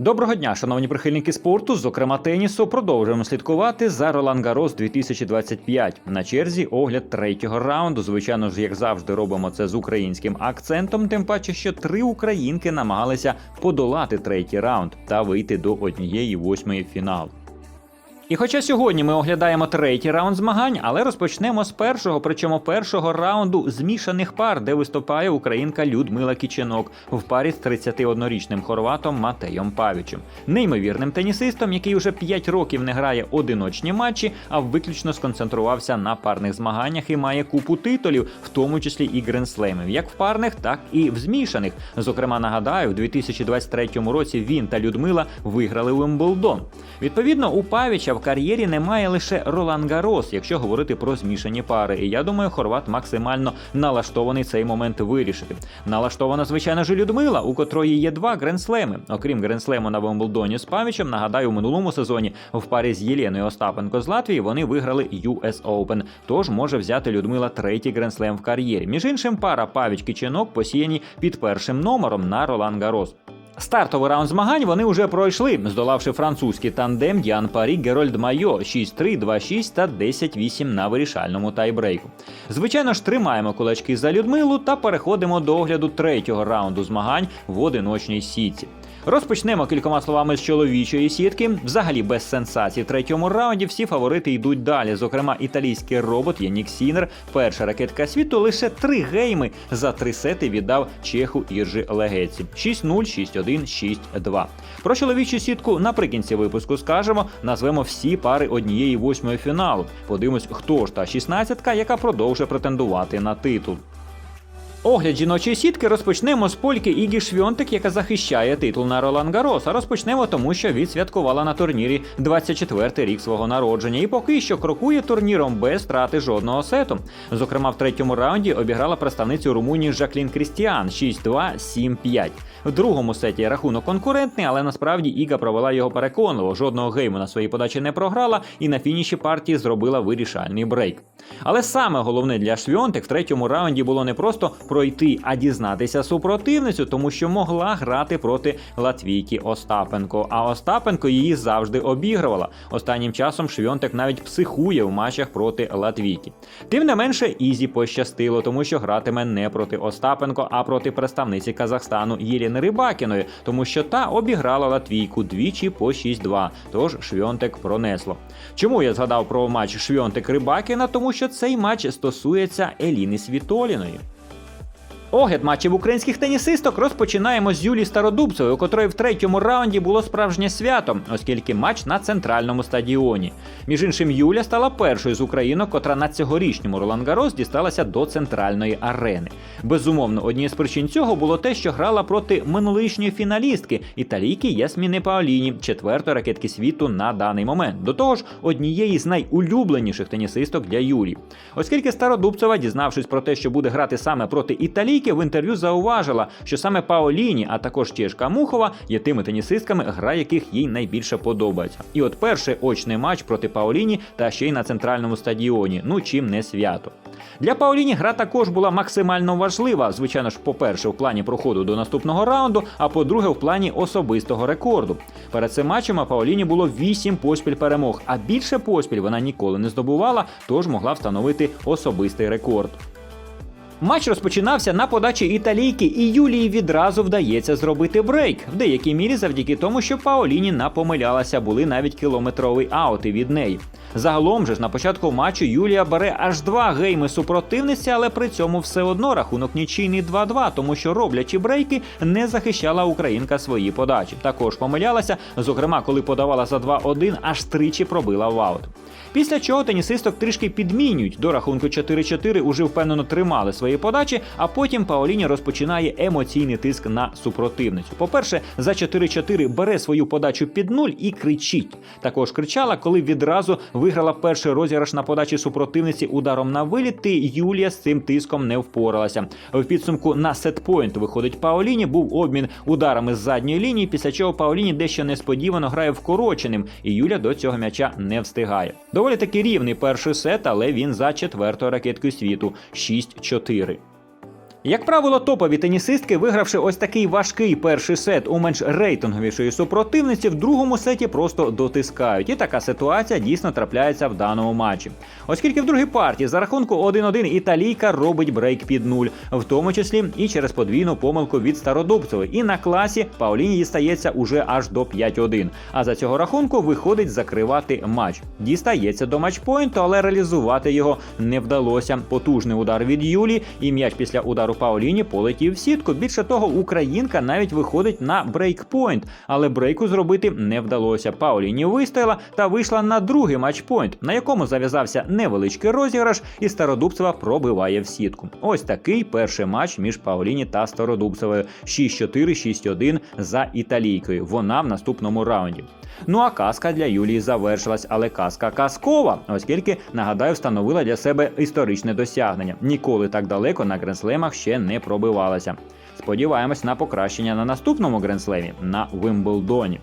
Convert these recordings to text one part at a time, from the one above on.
Доброго дня, шановні прихильники спорту, зокрема тенісу. Продовжуємо слідкувати за Ролан Гарос 2025. На черзі огляд третього раунду. Звичайно ж, як завжди, робимо це з українським акцентом. Тим паче, що три українки намагалися подолати третій раунд та вийти до однієї восьмої фіналу. І хоча сьогодні ми оглядаємо третій раунд змагань, але розпочнемо з першого, причому першого раунду змішаних пар, де виступає українка Людмила Кіченок в парі з 31-річним хорватом Матеєм Павічем, неймовірним тенісистом, який уже 5 років не грає одиночні матчі, а виключно сконцентрувався на парних змаганнях і має купу титулів, в тому числі і гренслемів, як в парних, так і в змішаних. Зокрема, нагадаю, у 2023 році він та Людмила виграли Уимблдон. Відповідно, у Павіча в кар'єрі немає лише Ролан Гарос, якщо говорити про змішані пари. І я думаю, Хорват максимально налаштований цей момент вирішити. Налаштована, звичайно ж, Людмила, у котрої є два гренслеми. Окрім гренслему на Вимблдоні з Павічем, нагадаю, у минулому сезоні в парі з Єленою Остапенко з Латвії вони виграли US Open. Тож може взяти Людмила третій гренслем в кар'єрі. Між іншим, пара Павіч Киченок посіяні під першим номером на Ролан Гарос. Стартовий раунд змагань вони вже пройшли, здолавши французький тандем Діан Парі Герольд Майо 6-3, 2-6 та 10-8 на вирішальному тайбрейку. Звичайно ж, тримаємо кулачки за Людмилу та переходимо до огляду третього раунду змагань в одиночній сітці. Розпочнемо кількома словами з чоловічої сітки. Взагалі без сенсацій в третьому раунді всі фаворити йдуть далі. Зокрема, італійський робот Янік Сінер, перша ракетка світу, лише три гейми за три сети віддав чеху Іржі Легеці 6-0, 6-1, 6-2. Про чоловічу сітку наприкінці випуску скажемо, назвемо всі пари однієї восьмої фіналу. Подивимось, хто ж та 16-ка, яка продовжує претендувати на титул. Огляд жіночої сітки розпочнемо з польки Ігі Швьонтик, яка захищає титул на Ролан Гарос. А розпочнемо тому, що відсвяткувала на турнірі 24-й рік свого народження і поки що крокує турніром без втрати жодного сету. Зокрема, в третьому раунді обіграла представницю Румунії Жаклін Крістіан 6-2, 7-5. В другому сеті рахунок конкурентний, але насправді Іга провела його переконливо. Жодного гейму на своїй подачі не програла і на фініші партії зробила вирішальний брейк. Але саме головне для Швьонтик в третьому раунді було не просто пройти, а дізнатися супротивницю, тому що могла грати проти Латвійки Остапенко. А Остапенко її завжди обігрувала. Останнім часом Швьонтик навіть психує в матчах проти Латвійки. Тим не менше, Ізі пощастило, тому що гратиме не проти Остапенко, а проти представниці Казахстану Єліни Рибакіної, тому що та обіграла Латвійку двічі по 6-2. Тож Швьонтик пронесло. Чому я згадав про матч Швьонтик Рибакіна? Тому що цей матч стосується Еліни Світоліної. Огляд матчів українських тенісисток розпочинаємо з Юлії Стародубцевої, у котрої в третьому раунді було справжнє свято, оскільки матч на центральному стадіоні. Між іншим, Юля стала першою з українок, котра на цьогорічньому Ролан Гарос дісталася до центральної арени. Безумовно, однією з причин цього було те, що грала проти минулорічної фіналістки італійки Ясміни Паоліні, четвертої ракетки світу на даний момент. До того ж, однієї з найулюбленіших тенісисток для Юлії. Оскільки Стародубцева, дізнавшись про те, що буде грати саме проти італійки, в інтерв'ю зауважила, що саме Паоліні, а також Чешка Мухова є тими тенісистками, гра яких їй найбільше подобається. І от перший очний матч проти Паоліні та ще й на центральному стадіоні. Ну чим не свято. Для Паоліні гра також була максимально важлива. Звичайно ж, по-перше, в плані проходу до наступного раунду, а по-друге, в плані особистого рекорду. Перед цим матчем Паоліні було 8 поспіль перемог, а більше поспіль вона ніколи не здобувала, тож могла встановити особистий рекорд. Матч розпочинався на подачі італійки, і Юлії відразу вдається зробити брейк. В деякій мірі завдяки тому, що Паоліні напомилялася, були навіть кілометрові аути від неї. Загалом же ж на початку матчу Юлія бере аж два гейми супротивниці, але при цьому все одно рахунок нічийний 2-2, тому що роблячи брейки, не захищала українка свої подачі. Також помилялася, зокрема, коли подавала за 2-1, аж тричі пробила в аут. Після чого тенісисток трішки підмінюють до рахунку 4-4 уже впевнено тримали свої подачі, а потім Паоліні розпочинає емоційний тиск на супротивницю. По-перше, за 4-4 бере свою подачу під нуль і кричить. Також кричала, коли відразу виграла перший розіграш на подачі супротивниці ударом на виліт, і Юлія з цим тиском не впоралася. В підсумку на сетпойнт виходить Паоліні, був обмін ударами з задньої лінії, після чого Паоліні дещо несподівано грає вкороченим, і Юля до цього м'яча не встигає. Доволі таки рівний перший сет, але він за четвертою ракеткою світу 6-4. sendiri. Як правило, топові тенісистки, вигравши ось такий важкий перший сет у менш рейтинговішої супротивниці, в другому сеті просто дотискають. І така ситуація дійсно трапляється в даному матчі. Оскільки в другій партії за рахунку 1-1 італійка робить брейк під нуль, в тому числі і через подвійну помилку від Стародубцевої. І на класі Пауліні дістається уже аж до 5-1. А за цього рахунку виходить закривати матч. Дістається до матчпойнту, але реалізувати його не вдалося. Потужний удар від Юлі, і м'яч після удару Пауліні полетів в сітку. Більше того, українка навіть виходить на брейкпойнт, але брейку зробити не вдалося. Пауліні вистояла та вийшла на другий матчпойнт, на якому зав'язався невеличкий розіграш, і Стародубцева пробиває в сітку. Ось такий перший матч між Пауліні та Стародубцевою. 6-4, 6-1 за італійкою. Вона в наступному раунді. Ну а казка для Юлії завершилась, але казка казкова, оскільки нагадаю, встановила для себе історичне досягнення. Ніколи так далеко на гренслемах ще не пробивалася. Сподіваємось на покращення на наступному гренслемі на Вимблдоні.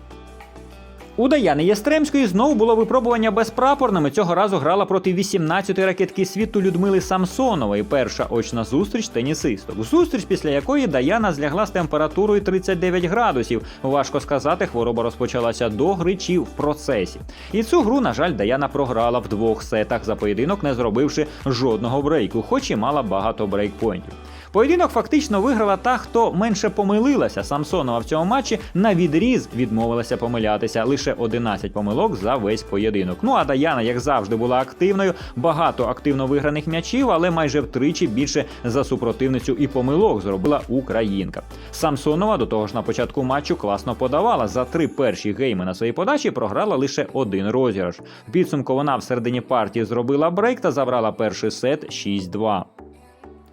У Даяни Єстремської знову було випробування безпрапорними. Цього разу грала проти 18-ї ракетки світу Людмили Самсонової. Перша очна зустріч тенісисток. Зустріч, після якої Даяна злягла з температурою 39 градусів. Важко сказати, хвороба розпочалася до гри чи в процесі. І цю гру, на жаль, Даяна програла в двох сетах за поєдинок, не зробивши жодного брейку, хоч і мала багато брейкпойнтів. Поєдинок фактично виграла та, хто менше помилилася. Самсонова в цьому матчі на відріз відмовилася помилятися. Лише 11 помилок за весь поєдинок. Ну а Даяна, як завжди, була активною, багато активно виграних м'ячів, але майже втричі більше за супротивницю і помилок зробила українка. Самсонова до того ж на початку матчу класно подавала. За три перші гейми на своїй подачі програла лише один розіграш. В підсумку вона в середині партії зробила брейк та забрала перший сет 6-2.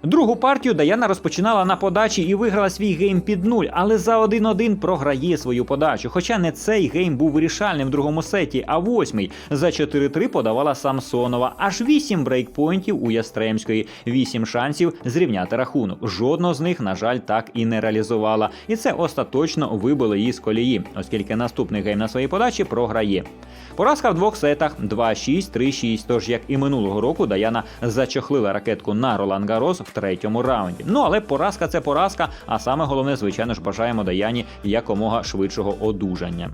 Другу партію Даяна розпочинала на подачі і виграла свій гейм під нуль, але за 1-1 програє свою подачу. Хоча не цей гейм був вирішальним в другому сеті, а восьмий за 4-3 подавала Самсонова. Аж 8 брейкпойнтів у Ястремської, 8 шансів зрівняти рахунок. Жодного з них, на жаль, так і не реалізувала. І це остаточно вибило її з колії, оскільки наступний гейм на своїй подачі програє. Поразка в двох сетах 2-6, 3-6. Тож, як і минулого року, Даяна зачохлила ракетку на Ролан Гарос в третьому раунді. Ну але поразка це поразка. А саме головне, звичайно ж, бажаємо Даяні якомога швидшого одужання.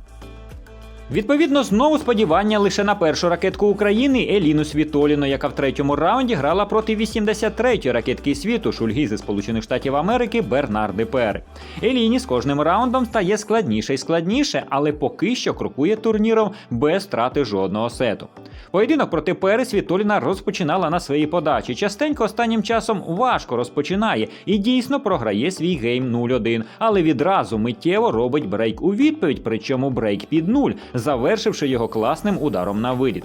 Відповідно, знову сподівання лише на першу ракетку України Еліну Світоліну, яка в третьому раунді грала проти 83-ї ракетки світу Шульги зі Сполучених Штатів Америки Бернарди Пер. Еліні з кожним раундом стає складніше і складніше, але поки що крокує турніром без втрати жодного сету. Поєдинок проти Пери Світоліна розпочинала на своїй подачі. Частенько останнім часом важко розпочинає і дійсно програє свій гейм 0-1, але відразу миттєво робить брейк у відповідь, причому брейк під нуль, завершивши його класним ударом на виліт.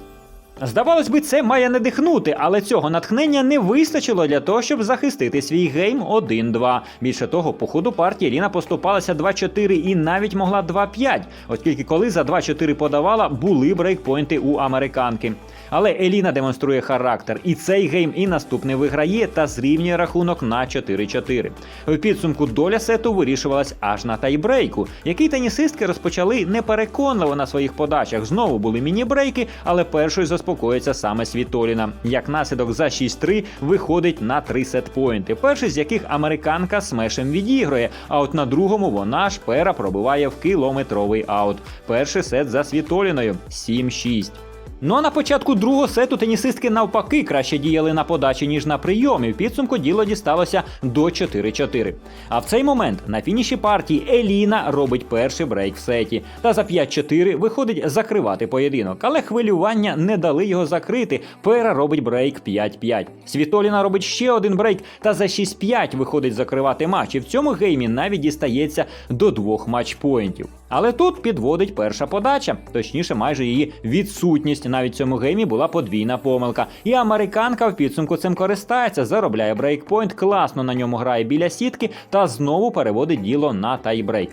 Здавалось би, це має не дихнути, але цього натхнення не вистачило для того, щоб захистити свій гейм 1-2. Більше того, по ходу партії Ліна поступалася 2-4 і навіть могла 2-5, оскільки коли за 2-4 подавала, були брейкпойнти у американки. Але Еліна демонструє характер, і цей гейм і наступний виграє та зрівнює рахунок на 4-4. В підсумку доля сету вирішувалась аж на тайбрейку, який тенісистки розпочали непереконливо на своїх подачах. Знову були міні-брейки, але першою заспокоїться саме Світоліна. Як наслідок за 6-3 виходить на 3 сетпойнти, перший з яких американка смешем відігрує. А от на другому вона ж пера пробиває в кілометровий аут. Перший сет за Світоліною 7-6. Ну а на початку другого сету тенісистки навпаки краще діяли на подачі, ніж на прийомі. В підсумку діло дісталося до 4-4. А в цей момент на фініші партії Еліна робить перший брейк в сеті. Та за 5-4 виходить закривати поєдинок. Але хвилювання не дали його закрити. Пера робить брейк 5-5. Світоліна робить ще один брейк, та за 6-5 виходить закривати матч. І в цьому геймі навіть дістається до двох матчпоінтів. Але тут підводить перша подача, точніше, майже її відсутність. Навіть в цьому геймі була подвійна помилка. І американка в підсумку цим користається, заробляє брейкпойнт, класно на ньому грає біля сітки та знову переводить діло на тайбрейк.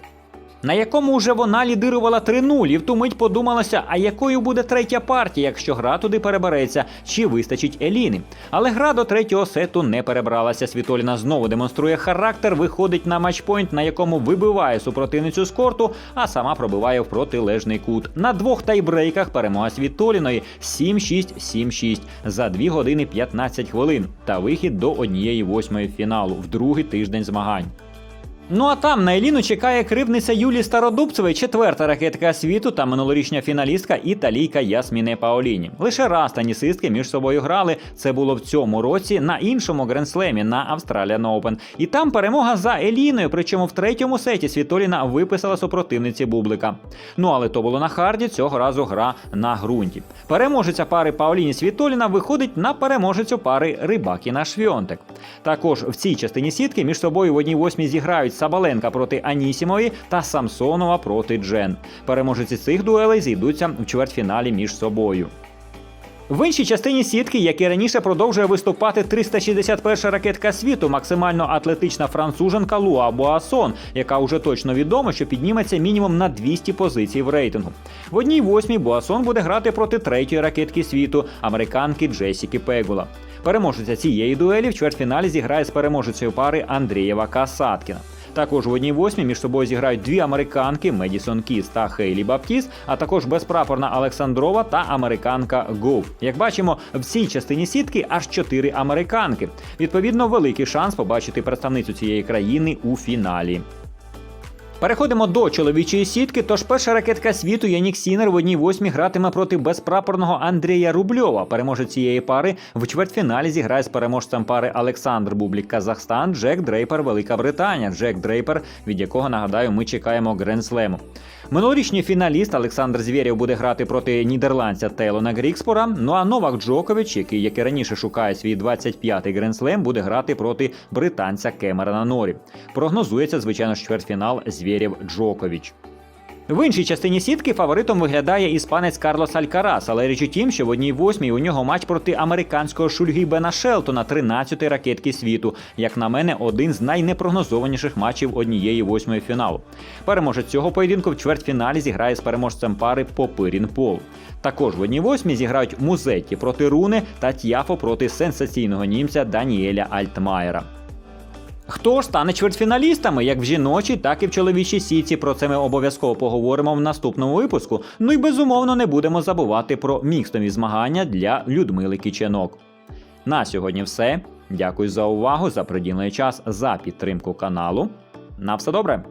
На якому вже вона лідирувала 3-0, і в ту мить подумалося, а якою буде третя партія, якщо гра туди перебереться, чи вистачить Еліни. Але гра до третього сету не перебралася. Світоліна знову демонструє характер, виходить на матчпойнт, на якому вибиває супротивницю з корту, а сама пробиває в протилежний кут. На двох тайбрейках перемога Світоліної 7-6, 7-6 за 2 години 15 хвилин та вихід до однієї восьмої фіналу в другий тиждень змагань. Ну а там на Еліну чекає кривниця Юлії Стародубцевої, четверта ракетка світу та минулорічня фіналістка італійка Ясміне Паоліні. Лише раз тенісистки між собою грали. Це було в цьому році на іншому гренслемі на Australian Open. І там перемога за Еліною. Причому в третьому сеті Світоліна виписала супротивниці Бублика. Ну але то було на харді. Цього разу гра на ґрунті. Переможеця пари Паоліні Світоліна виходить на переможецю пари Рибакіна Швьонтек. Також в цій частині сітки між собою в одній восьмій зіграють Сабаленка проти Анісімової та Самсонова проти Джен. Переможці цих дуелей зійдуться в чвертьфіналі між собою. В іншій частині сітки, як і раніше, продовжує виступати 361 ракетка світу, максимально атлетична француженка Луа Буасон, яка уже точно відомо, що підніметься мінімум на 200 позицій в рейтингу. В одній восьмій Буасон буде грати проти третьої ракетки світу, американки Джесіки Пегула. Переможеця цієї дуелі в чвертьфіналі зіграє з переможецею пари Андрієва Касаткіна. Також в одній восьмій між собою зіграють дві американки Медісон Кіс та Хейлі Баптіс, а також безпрапорна Олександрова та американка Гоуф. Як бачимо, в цій частині сітки аж чотири американки. Відповідно, великий шанс побачити представницю цієї країни у фіналі. Переходимо до чоловічої сітки. Тож перша ракетка світу Янік Сінер в одній восьмій гратиме проти безпрапорного Андрія Рубльова. Переможець цієї пари в чвертьфіналі зіграє з переможцем пари Олександр Бублік Казахстан, Джек Дрейпер, Велика Британія. Джек Дрейпер, від якого нагадаю, ми чекаємо Гренслему. Минулорічний фіналіст Олександр Звєрєв буде грати проти нідерландця Тейлона Грікспора. Ну а Новак Джокович, який як і раніше шукає свій 25-й гренслем, буде грати проти британця Кемерона Норі. Прогнозується, звичайно, чвертьфінал Звєрєв Джокович. В іншій частині сітки фаворитом виглядає іспанець Карлос Алькарас, але річ у тім, що в одній восьмій у нього матч проти американського шульги Бена Шелтона, 13-ї ракетки світу. Як на мене, один з найнепрогнозованіших матчів однієї восьмої фіналу. Переможець цього поєдинку в чвертьфіналі зіграє з переможцем пари Попирін Пол. Також в одній восьмій зіграють Музетті проти Руни та Т'яфо проти сенсаційного німця Даніеля Альтмаєра. Хто ж стане чвертьфіналістами, як в жіночій, так і в чоловічій сіці. Про це ми обов'язково поговоримо в наступному випуску. Ну і безумовно не будемо забувати про мікстові змагання для Людмили Кіченок. На сьогодні все. Дякую за увагу, за приділений час, за підтримку каналу. На все добре!